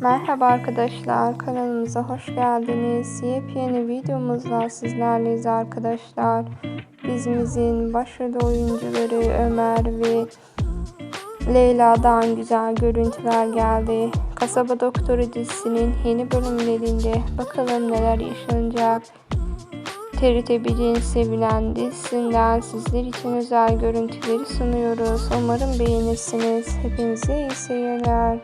Merhaba arkadaşlar kanalımıza hoş geldiniz. Yepyeni videomuzla sizlerleyiz arkadaşlar. Dizimizin başrol oyuncuları Ömer ve Leyla'dan güzel görüntüler geldi. Kasaba Doktoru dizisinin yeni bölümlerinde bakalım neler yaşanacak. TRT 1'in sevilen dizisinden sizler için özel görüntüleri sunuyoruz. Umarım beğenirsiniz. Hepinize iyi seyirler.